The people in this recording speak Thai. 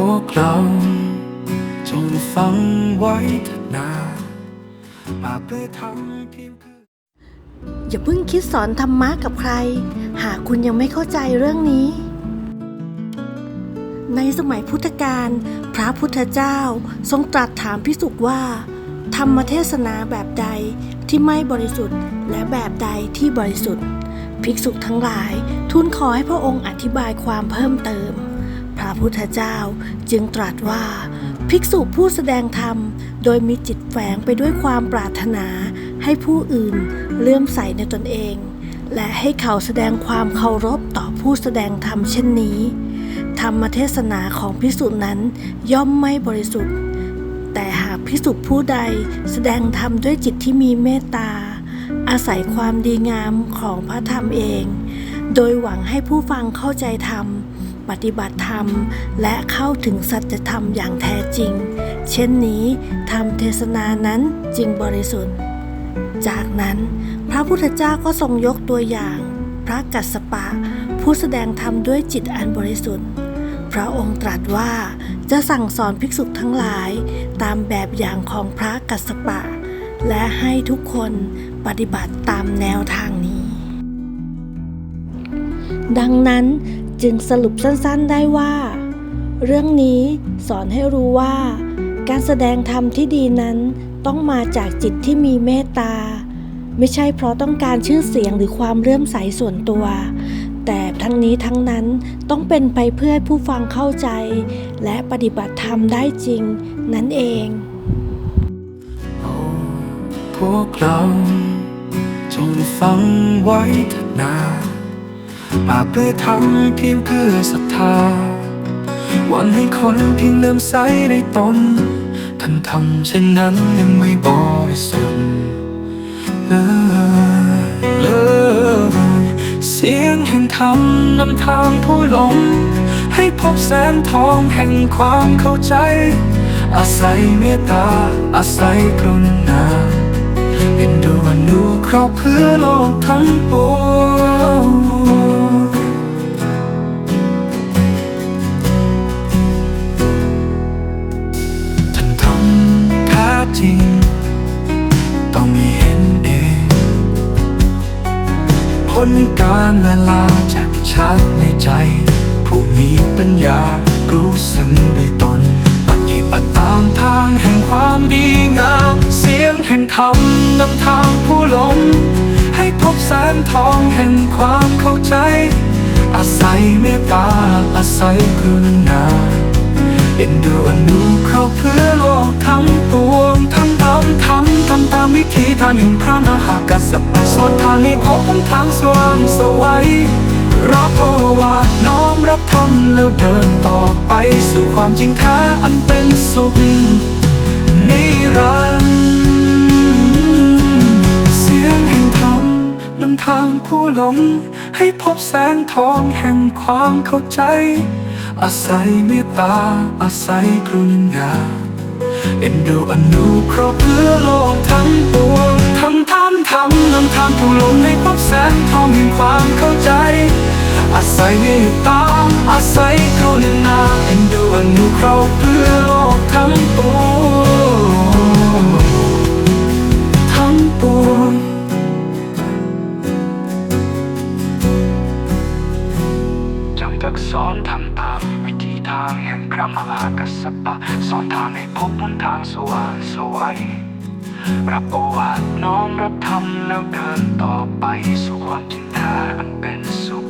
พวกเรา จงฟังไว้เถิดนาปาเพื่อทำเพียงเพื่ออย่าเพิ่งคิดสอนธรรมะกับใคร หากคุณยังไม่เข้าใจเรื่องนี้ ในสมัยพุทธกาลพระพุทธเจ้าทรงตรัสถามพิสุกว่า ธรรมเทศนาแบบใดที่ไม่บริสุทธิ์ และแบบใดที่บริสุทธิ์ ภิกษุทั้งหลายทูลขอให้พระองค์อธิบายความเพิ่มเติม ระพุทธเจ้าจึงตรัสว่า ภิกษุผู้แสดงธรรม โดยมีจิตแฝงไปด้วยความปรารถนาให้ผู้อื่นเลื่อมใสในตนเอง และให้เขาแสดงความเคารพต่อผู้แสดงธรรมเช่นนี้ ธรรมเทศนาของภิกษุนั้นย่อมไม่บริสุทธิ์ แต่หากภิกษุผู้ใดแสดงธรรมด้วยจิตที่มีเมตตาอาศัยความดีงามของพระธรรมเอง โดยหวังให้ผู้ฟังเข้าใจธรรม ปฏิบัติธรรม และเข้าถึงสัจธรรมอย่างแท้จริง เช่นนี้ธรรมเทศนานั้นจึงบริสุทธิ์ จากนั้นพระพุทธเจ้าก็ทรงยกตัวอย่าง พระกัสสปะ ผู้แสดงธรรมด้วยจิตอันบริสุทธิ์ พระองค์ตรัสว่าจะสั่งสอนภิกษุทั้งหลายตามแบบอย่างของพระกัสสปะ และให้ทุกคนปฏิบัติตามแนวทางนี้ ดังนั้น จึงสรุปสั้นๆได้ว่า เรื่องนี้สอนให้รู้ว่า การแสดงธรรมที่ดีนั้นต้องมาจากจิตที่มีเมตตา ไม่ใช่เพราะต้องการชื่อเสียงหรือความเลื่อมใสส่วนตัว แต่ทั้งนี้ทั้งนั้นต้องเป็นไปเพื่อให้ผู้ฟังเข้าใจ และปฏิบัติธรรมได้จริงนั่นเองพวกเราจงฟังไว้นา ปากเพื่อทำเพียงเพื่อศรัทธาหวันให้คนเพียงเลื่อมใสในตนท่านทำเช่นนั้นยังไม่บริสุทธิ์เลเลยเสียงแห่งธรรมนำทางผู้หลง ให้พบแสงทองแห่งความเข้าใจ อาศัยเมตตา อาศัยกรุณา เป็นดูอนุเคราะเพื่อโลกทั้งปวง ผลการเวลาจ่มชัดในใจ ผู้มีปัญญารู้สึกด้วยตนปฏิบัติตามทางแห่งความดีงาม เสียงแห่งธรรมนำทางผู้หลงให้พบแสงทองแห่งความเข้าใจ อาศัยเมตตาอาศัยกรุณาเอ็นดูอนุเคราะห์เพื่อโลกทั้งปวงท มทำทำตามวิธีทางแห่งพระนหากัสสปะสอนทางให้พบทางสว่างสวัยรับโอวาน้อมรับธรรมแล้วเดินต่อไปสู่ความจริงแท้อันเป็นสุขนิรันดร์เสียงแห่งธรรมนำทางผู้หลง ให้พบแสงทองแห่งความเข้าใจ อาศัยเมตตาอาศัยกรุณา เอ็นดูอนุเคราะห์เพื่อโลกทั้งปวงทำทำทำนำทางผู้ลงให้พบแสงทองแห่งความเข้าใจ อาศัยเมตตาอาศัยกรุณาเอ็นดูอนุเคราะห์เพื่อโลกทั้งปวงทั้งปวงจงตักสอนทำ ทางแห่งพระมหากัสสปะสอนทางให้พบหนทางสว่างสวยรับโอวาทน้อมรับธรรมแล้วเดินต่อไปสู่ความจริงแท้อันเป็นสุข